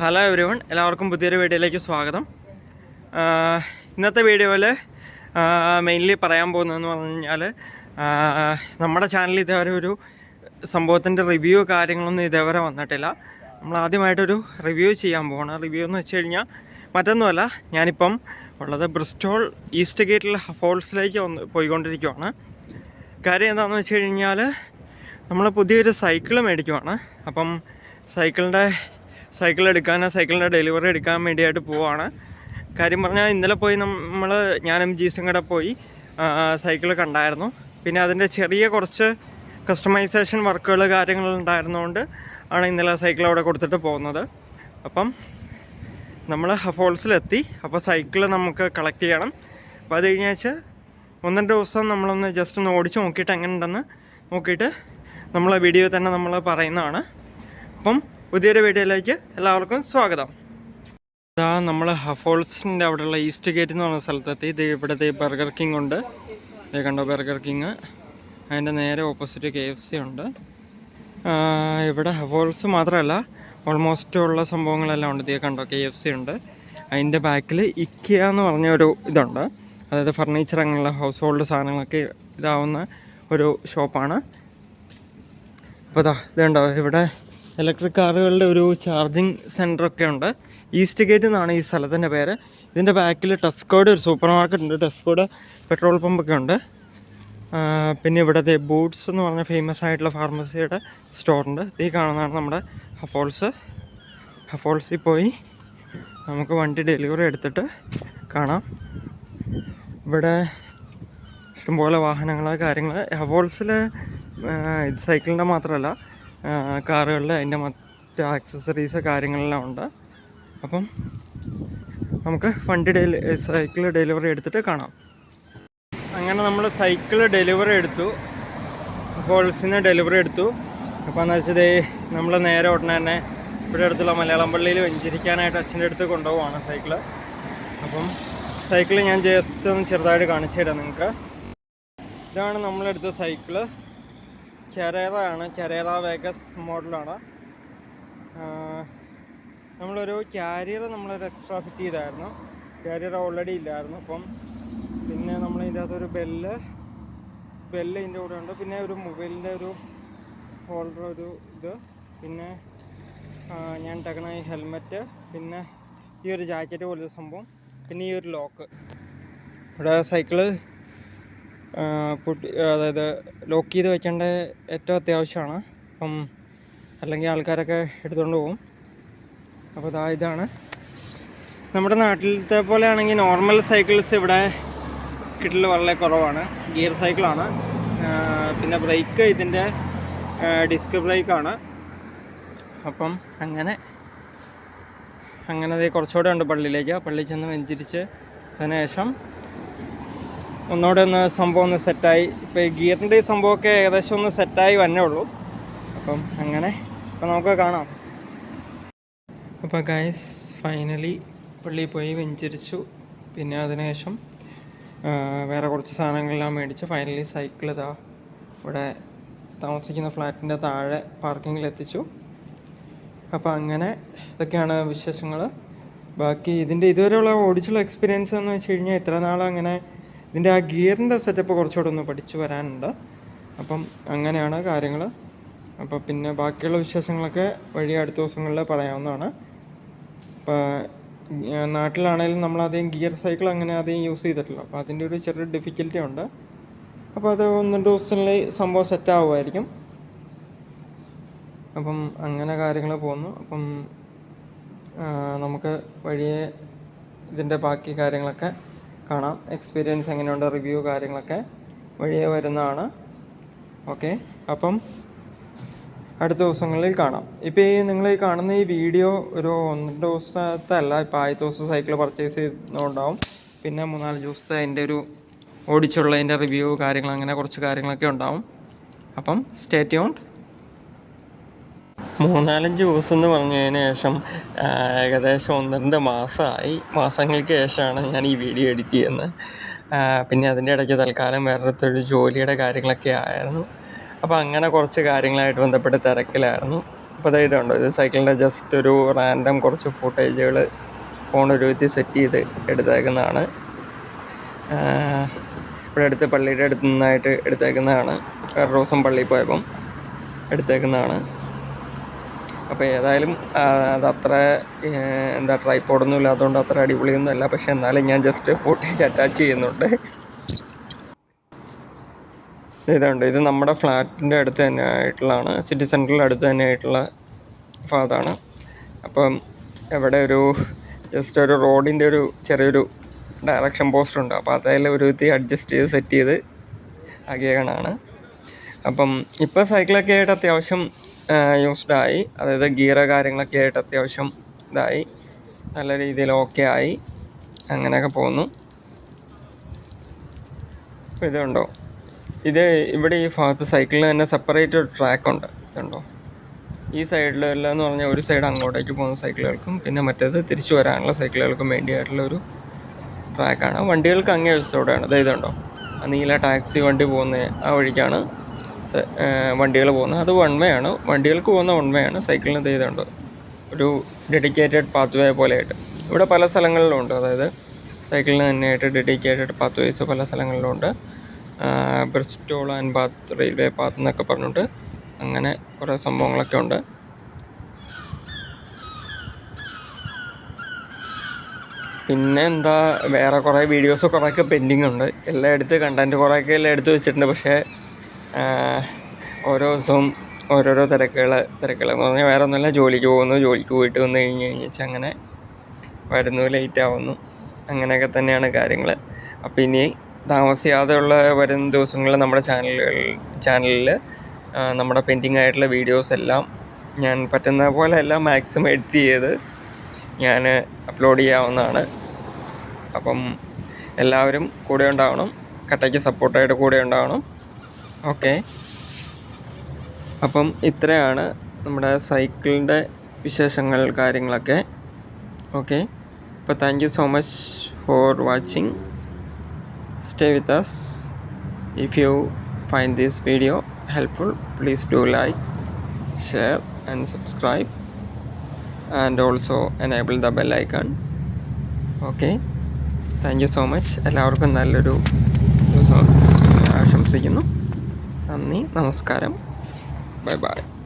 Hello everyone എല്ലാവർക്കും പുതിയൊരു വീഡിയോയിലേക്ക് സ്വാഗതം. ഇന്നത്തെ വീഡിയോയിൽ മെയിൻലി പറയാൻ പോകുന്നതെന്ന് പറഞ്ഞു കഴിഞ്ഞാൽ നമ്മുടെ ചാനലിൽ ഇതേവരെ ഒരു സംഭവത്തിന്റെ റിവ്യൂ കാര്യങ്ങളൊന്നും ഇതേവരെ വന്നിട്ടില്ല. നമ്മൾ ആദ്യമായിട്ടൊരു റിവ്യൂ ചെയ്യാൻ പോകണം റിവ്യൂ എന്ന് വെച്ച് കഴിഞ്ഞാൽ മറ്റൊന്നുമല്ല ഞാനിപ്പം ഉള്ളത് ബ്രിസ്റ്റോൾ ഈസ്റ്റ് ഗേറ്റിൽ ഫോൾസിലേക്ക് വന്ന് പോയിക്കൊണ്ടിരിക്കുവാണ്. കാര്യം എന്താണെന്ന് വെച്ച് കഴിഞ്ഞാൽ നമ്മൾ പുതിയൊരു സൈക്കിൾ മേടിക്കുവാണ്. അപ്പം സൈക്കിളിന്റെ സൈക്കിൾ എടുക്കാൻ ആ സൈക്കിളിന്റെ ഡെലിവറി എടുക്കാൻ വേണ്ടിയായിട്ട് പോവാണ്. കാര്യം പറഞ്ഞാൽ ഇന്നലെ പോയി നമ്മൾ ഞാനും ജീസും കൂടെ പോയി സൈക്കിൾ കണ്ടായിരുന്നു. പിന്നെ അതിന്റെ ചെറിയ കുറച്ച് കസ്റ്റമൈസേഷൻ വർക്കുകൾ കാര്യങ്ങൾ ഉണ്ടായിരുന്നതുകൊണ്ട് ആണ് ഇന്നലെ സൈക്കിൾ അവിടെ കൊടുത്തിട്ട് പോകുന്നത്. അപ്പം നമ്മൾ ഹഫോൾസിലെത്തി. അപ്പോൾ സൈക്കിൾ നമുക്ക് കളക്ട് ചെയ്യണം. അപ്പോൾ അത് കഴിഞ്ഞാഴ്ച ഒന്നര ദിവസം നമ്മളൊന്ന് ജസ്റ്റ് ഒന്ന് ഓടിച്ച് നോക്കിയിട്ട് എങ്ങനെ ഉണ്ടെന്ന് നോക്കിയിട്ട് നമ്മളെ വീഡിയോ തന്നെ നമ്മൾ പറയുന്നതാണ്. അപ്പം പുതിയൊരു വീഡിയോയിലേക്ക് എല്ലാവർക്കും സ്വാഗതം. ഇതാ നമ്മൾ ഹഫോൾസിന്റെ അവിടെയുള്ള ഈസ്റ്റ് ഗേറ്റ് എന്ന് പറഞ്ഞ സ്ഥലത്തെത്തി. ഇത് ഇവിടുത്തെ ബർഗർ കിങ് ഉണ്ട്. ഇത് കണ്ടോ ബർഗർ കിങ്? അതിന്റെ നേരെ ഓപ്പോസിറ്റ് കെ എഫ് സി ഉണ്ട്. ഇവിടെ ഹഫോൾസ് മാത്രമല്ല ഓൾമോസ്റ്റ് ഉള്ള സംഭവങ്ങളെല്ലാം ഉണ്ട്. ഇത് കണ്ടോ കെ എഫ് സി ഉണ്ട്. അതിന്റെ ബാക്കിൽ ഇക്കിയ എന്ന് പറഞ്ഞ ഒരു ഇതുണ്ട്. അതായത് ഫർണിച്ചർ അങ്ങനെയുള്ള ഹൗസ് ഹോൾഡ് സാധനങ്ങളൊക്കെ ഇതാവുന്ന ഒരു ഷോപ്പാണ് അപ്പോൾ ഇതാ ഇതുണ്ടോ ഇവിടെ ഇലക്ട്രിക് കാറുകളുടെ ഒരു ചാർജിങ് ഒക്കെ ഉണ്ട്. ഈസ്റ്റ് ഗേറ്റ് എന്നാണ് ഈ സ്ഥലത്തിന്റെ പേര്. ഇതിന്റെ ബാക്കിൽ ടെസ്കോയുടെ ഒരു സൂപ്പർ മാർക്കറ്റ് ഉണ്ട് ടെസ്കോയുടെ പെട്രോൾ പമ്പൊക്കെ ഉണ്ട്. പിന്നെ ഇവിടുത്തെ ബൂട്ട്സ് എന്ന് പറഞ്ഞ ഫേമസ് ആയിട്ടുള്ള ഫാർമസിയുടെ സ്റ്റോറുണ്ട് ഈ കാണുന്നതാണ് നമ്മുടെ ഹഫോൾസ് ഹഫോൾസിൽ പോയി നമുക്ക് വണ്ടി ഡെലിവറി എടുത്തിട്ട് കാണാം. ഇവിടെ ഇഷ്ടംപോലെ വാഹനങ്ങൾ കാര്യങ്ങൾ ഹഫോൾസിൽ സൈക്കിളിന്റെ മാത്രമല്ല കാറുകളിൽ അതിന്റെ മറ്റ് ആക്സസറീസ് കാര്യങ്ങളെല്ലാം ഉണ്ട്. അപ്പം നമുക്ക് വണ്ടി ഡെലി സൈക്കിൾ ഡെലിവറി എടുത്തിട്ട് കാണാം. അങ്ങനെ നമ്മൾ സൈക്കിൾ ഡെലിവറി എടുത്തു. ഹോൾസിന് ഡെലിവറി എടുത്തു. അപ്പോൾ എന്ന് വെച്ചത് നമ്മൾ നേരെ ഉടനെ തന്നെ ഇവിടെ അടുത്തുള്ള മലയാളം പള്ളിയിൽ വെഞ്ചരിക്കാനായിട്ട് അച്ഛന്റെ അടുത്ത് കൊണ്ടുപോവാണ് സൈക്കിൾ അപ്പം സൈക്കിൾ ഞാൻ ജസ്റ്റ് ഒന്ന് ചെറുതായിട്ട് കാണിച്ചു തരാം നിങ്ങൾക്ക് ഇതാണ് നമ്മളെടുത്ത സൈക്കിൾ കരേറ ആണ് കരേറ വേഗസ് മോഡലാണ് നമ്മളൊരു ക്യാരിയർ നമ്മളൊരു എക്സ്ട്രാ ഫിറ്റ് ചെയ്തായിരുന്നു. ക്യാരിയർ ഓൾറെഡി ഇല്ലായിരുന്നു. അപ്പം പിന്നെ നമ്മൾ ഇതിന്റെ അകത്തൊരു ബെല്ല് ബെല്ല് ഇതിന്റെ കൂടെ ഉണ്ട്. പിന്നെ ഒരു മൊബൈലിന്റെ ഒരു ഹോൾഡർ ഒരു ഇത്. പിന്നെ ഞാൻ ഇട്ടേക്കണ ഈ ഹെൽമെറ്റ് പിന്നെ ഈ ഒരു ജാക്കറ്റ് പോലത്തെ സംഭവം. പിന്നെ ഈ ഒരു ലോക്ക് ഇവിടെ സൈക്കിൾ പൊട്ടി അതായത് ലോക്ക് ചെയ്ത് വെക്കേണ്ട ഏറ്റവും അത്യാവശ്യമാണ്. അപ്പം അല്ലെങ്കിൽ ആൾക്കാരൊക്കെ എടുത്തുകൊണ്ട് പോകും. അപ്പോൾ ഇതാ ഇതാണ്. നമ്മുടെ നാട്ടിലത്തെ പോലെ ആണെങ്കിൽ നോർമൽ സൈക്കിൾസ് ഇവിടെ കിട്ടൽ വളരെ കുറവാണ്. ഗിയർ സൈക്കിളാണ് പിന്നെ ബ്രേക്ക് ഇതിന്റെ ഡിസ്ക് ബ്രേക്കാണ് അപ്പം അങ്ങനെ അങ്ങനെ കുറച്ചുകൂടെ ഉണ്ട് പള്ളിയിലേക്ക്. പള്ളിയിൽ ചെന്ന് വെഞ്ചരിച്ച് അതിനുശേഷം ഒന്നുകൂടെ ഒന്ന് സംഭവം ഒന്ന് സെറ്റായി. ഇപ്പോൾ ഗിയറിന്റെ ഈ സംഭവമൊക്കെ ഏകദേശം ഒന്ന് സെറ്റായി വന്നേ ഉള്ളൂ. അപ്പം അങ്ങനെ അപ്പം നമുക്ക് കാണാം. അപ്പോൾ ഗൈസ് ഫൈനലി പള്ളിയിൽ പോയി വെഞ്ചരിച്ചു. പിന്നെ അതിനുശേഷം വേറെ കുറച്ച് സാധനങ്ങളെല്ലാം മേടിച്ച് ഫൈനലി സൈക്കിൾ ഇതാ ഇവിടെ താമസിക്കുന്ന ഫ്ലാറ്റിന്റെ താഴെ പാർക്കിങ്ങിൽ എത്തിച്ചു. അപ്പോൾ അങ്ങനെ ഇതൊക്കെയാണ് വിശേഷങ്ങൾ ബാക്കി ഇതിന്റെ ഇതുവരെയുള്ള ഓടിച്ചുള്ള എക്സ്പീരിയൻസ് എന്ന് വെച്ച് കഴിഞ്ഞാൽ ഇത്ര നാൾ അങ്ങനെ ഇതിന്റെ ആ ഗിയറിന്റെ സെറ്റപ്പ് കുറച്ചുകൂടെ ഒന്ന് പഠിച്ചു വരാനുണ്ട്. അപ്പം അങ്ങനെയാണ് കാര്യങ്ങൾ അപ്പോൾ പിന്നെ ബാക്കിയുള്ള വിശേഷങ്ങളൊക്കെ വഴി അടുത്ത ദിവസങ്ങളിൽ പറയാവുന്നതാണ്. ഇപ്പോൾ നാട്ടിലാണെങ്കിലും നമ്മളധികം ഗിയർ സൈക്കിൾ അങ്ങനെ അധികം യൂസ് ചെയ്തിട്ടില്ല. അപ്പോൾ അതിന്റെ ഒരു ചെറിയ ഡിഫിക്കൽറ്റി ഉണ്ട്. അപ്പോൾ അത് ഒന്ന് രണ്ട് ദിവസത്തിനുള്ളിൽ സംഭവം സെറ്റ് ആവുമായിരിക്കും. അപ്പം അങ്ങനെ കാര്യങ്ങൾ പോകുന്നു. അപ്പം നമുക്ക് വഴിയെ ഇതിന്റെ ബാക്കി കാര്യങ്ങളൊക്കെ കാണാം. എക്സ്പീരിയൻസ് എങ്ങനെയുണ്ട്? റിവ്യൂ കാര്യങ്ങളൊക്കെ വഴിയെ വരുന്നതാണ്. ഓക്കെ അപ്പം അടുത്ത ദിവസങ്ങളിൽ കാണാം. ഇപ്പോൾ ഈ നിങ്ങൾ ഈ കാണുന്ന ഈ വീഡിയോ ഒരു ഒന്ന് ദിവസത്തെ അല്ല ഇപ്പോൾ ആദ്യത്തെ ദിവസം സൈക്കിൾ പർച്ചേസ് ചെയ്യുന്നുണ്ടാവും പിന്നെ മൂന്നാൽ ദിവസത്തെ അതിന്റെ ഒരു ഓടിച്ചുള്ളതിന്റെ റിവ്യൂ കാര്യങ്ങൾ അങ്ങനെ കുറച്ച് കാര്യങ്ങളൊക്കെ ഉണ്ടാവും. അപ്പം സ്റ്റേ ട്യൂൺഡ് മൂന്നാലഞ്ച് ദിവസം എന്ന് പറഞ്ഞതിന് ശേഷം ഏകദേശം ഒന്ന് രണ്ട് മാസമായി. മാസങ്ങൾക്ക് ശേഷമാണ് ഞാൻ ഈ വീഡിയോ എഡിറ്റ് ചെയ്യുന്നത്. പിന്നെ അതിന്റെ ഇടയ്ക്ക് തൽക്കാലം വേറൊരു ജോലിയുടെ കാര്യങ്ങളൊക്കെ ആയിരുന്നു. അപ്പോൾ അങ്ങനെ കുറച്ച് കാര്യങ്ങളായിട്ട് ബന്ധപ്പെട്ട് തിരക്കിലായിരുന്നു. അപ്പോൾ അതായത് ഉണ്ടോ ഇത് സൈക്കിളിന്റെ ജസ്റ്റ് ഒരു റാൻഡം കുറച്ച് ഫുട്ടേജുകൾ ഫോൺ ഒരു വിധത്തിൽ സെറ്റ് ചെയ്ത് എടുത്തേക്കുന്നതാണ്. ഇവിടെ അടുത്ത് പള്ളിയുടെ അടുത്ത് നിന്നായിട്ട് എടുത്തേക്കുന്നതാണ്. ദിവസം പള്ളിയിൽ പോയപ്പം എടുത്തേക്കുന്നതാണ്. അപ്പോൾ ഏതായാലും അതത്ര ഏഹ്, എന്താ ട്രൈപ്പോഡൊന്നും ഇല്ലാത്തതുകൊണ്ട് അത്ര അടിപൊളിയൊന്നും അല്ല. പക്ഷേ എന്നാലും ഞാൻ ജസ്റ്റ് ഫുട്ടേജ് അറ്റാച്ച് ചെയ്യുന്നുണ്ട്. ഇതുണ്ട്. ഇത് നമ്മുടെ ഫ്ലാറ്റിന്റെ അടുത്ത് തന്നെ ആയിട്ടുള്ളതാണ്. സിറ്റി സെന്ററിൽ അടുത്ത് തന്നെ ആയിട്ടുള്ള ഭാഗത്താണ്. അപ്പം ഇവിടെ ഒരു ജസ്റ്റ് ഒരു റോഡിന്റെ ഒരു ചെറിയൊരു ഡയറക്ഷൻ പോസ്റ്റർ ഉണ്ട്. അപ്പോൾ അതിൽ ഒരു വിധി അഡ്ജസ്റ്റ് ചെയ്ത് സെറ്റ് ചെയ്ത് ആക്കിയേക്കണതാണ്. അപ്പം ഇപ്പോൾ സൈക്കിളൊക്കെ ആയിട്ട് അത്യാവശ്യം യൂസ്ഡ് ആയി അതായത് ഗിയറ് കാര്യങ്ങളൊക്കെ ആയിട്ട് അത്യാവശ്യം ഇതായി. നല്ല രീതിയിൽ ഓക്കെ ആയി. അങ്ങനെയൊക്കെ പോകുന്നു. ഇതുണ്ടോ? ഇത് ഇവിടെ ഈ ഭാഗത്ത് സൈക്കിളിന് തന്നെ സെപ്പറേറ്റ് ഒരു ട്രാക്ക് ഉണ്ട്. ഇതുണ്ടോ? ഈ സൈഡിലെല്ലാം എന്ന് പറഞ്ഞാൽ ഒരു സൈഡ് അങ്ങോട്ടേക്ക് പോകുന്ന സൈക്കിളുകൾക്കും പിന്നെ മറ്റേത് തിരിച്ചു വരാനുള്ള സൈക്കിളുകൾക്കും വേണ്ടിയായിട്ടുള്ള ഒരു ട്രാക്കാണ് വണ്ടികൾക്ക് അങ്ങേ വശത്തോടെയാണ് ഇത് ഇതുണ്ടോ? ആ നീല ടാക്സി വണ്ടി പോകുന്ന ആ വഴിക്കാണ്. വണ്ടികൾ പോകുന്നത്. അത് വൺ വേ ആണ്. വണ്ടികൾക്ക് പോകുന്ന വൺ വേ ആണ്. സൈക്കിളിന് ഇത് ഇതുണ്ട് ഒരു ഡെഡിക്കേറ്റഡ് പാത്ത് വേ പോലെയായിട്ട്. ഇവിടെ പല സ്ഥലങ്ങളിലും ഉണ്ട്. അതായത് സൈക്കിളിന് തന്നെയായിട്ട് ഡെഡിക്കേറ്റഡ് പാത്ത് വേസ് പല സ്ഥലങ്ങളിലും ഉണ്ട്. Bristol and Bath railway path എന്നൊക്കെ പറഞ്ഞിട്ട് അങ്ങനെ കുറേ സംഭവങ്ങളൊക്കെ ഉണ്ട്. പിന്നെ എന്താ വേറെ കുറേ വീഡിയോസ് കുറേയൊക്കെ പെൻഡിങ് ഉണ്ട്. എല്ലാം എടുത്ത് കണ്ടന്റ് കുറേയൊക്കെ എല്ലാം എടുത്ത് വെച്ചിട്ടുണ്ട്. പക്ഷേ ഓരോ ദിവസവും ഓരോരോ തിരക്കുകൾ തിരക്കുകൾ എന്ന് പറഞ്ഞാൽ വേറെ ഒന്നുമില്ല ജോലിക്ക് പോകുന്നു. ജോലിക്ക് പോയിട്ട് വന്ന് കഴിഞ്ഞ് കഴിഞ്ഞാൽ അങ്ങനെ വരുന്നു ലേറ്റ് ആവുന്നു. അങ്ങനെയൊക്കെ തന്നെയാണ് കാര്യങ്ങൾ അപ്പോൾ ഇനി താമസിയാതെയുള്ള വരും ദിവസങ്ങളിൽ നമ്മുടെ ചാനലുകൾ ചാനലിൽ നമ്മുടെ പെൻഡിങ് ആയിട്ടുള്ള വീഡിയോസ് എല്ലാം ഞാൻ പറ്റുന്ന പോലെ എല്ലാം മാക്സിമം എഡിറ്റ് ചെയ്ത് ഞാൻ അപ്ലോഡ് ചെയ്യാവുന്നതാണ്. അപ്പം എല്ലാവരും കൂടെ ഉണ്ടാവണം. കട്ടയ്ക്ക് സപ്പോർട്ടായിട്ട് കൂടെ ഉണ്ടാവണം. ഓക്കെ. അപ്പം ഇത്രയാണ് നമ്മുടെ സൈക്കിളിന്റെ വിശേഷങ്ങൾ കാര്യങ്ങളൊക്കെ. ഓക്കെ. അപ്പോൾ thank you so much for watching. Stay with us. If you find this video helpful please do like share and subscribe. And also enable the bell icon. Okay. Thank you so much. എല്ലാവർക്കും നല്ലൊരു ദിവസം ആശംസിക്കുന്നു. നന്ദി നമസ്കാരം. Bye bye.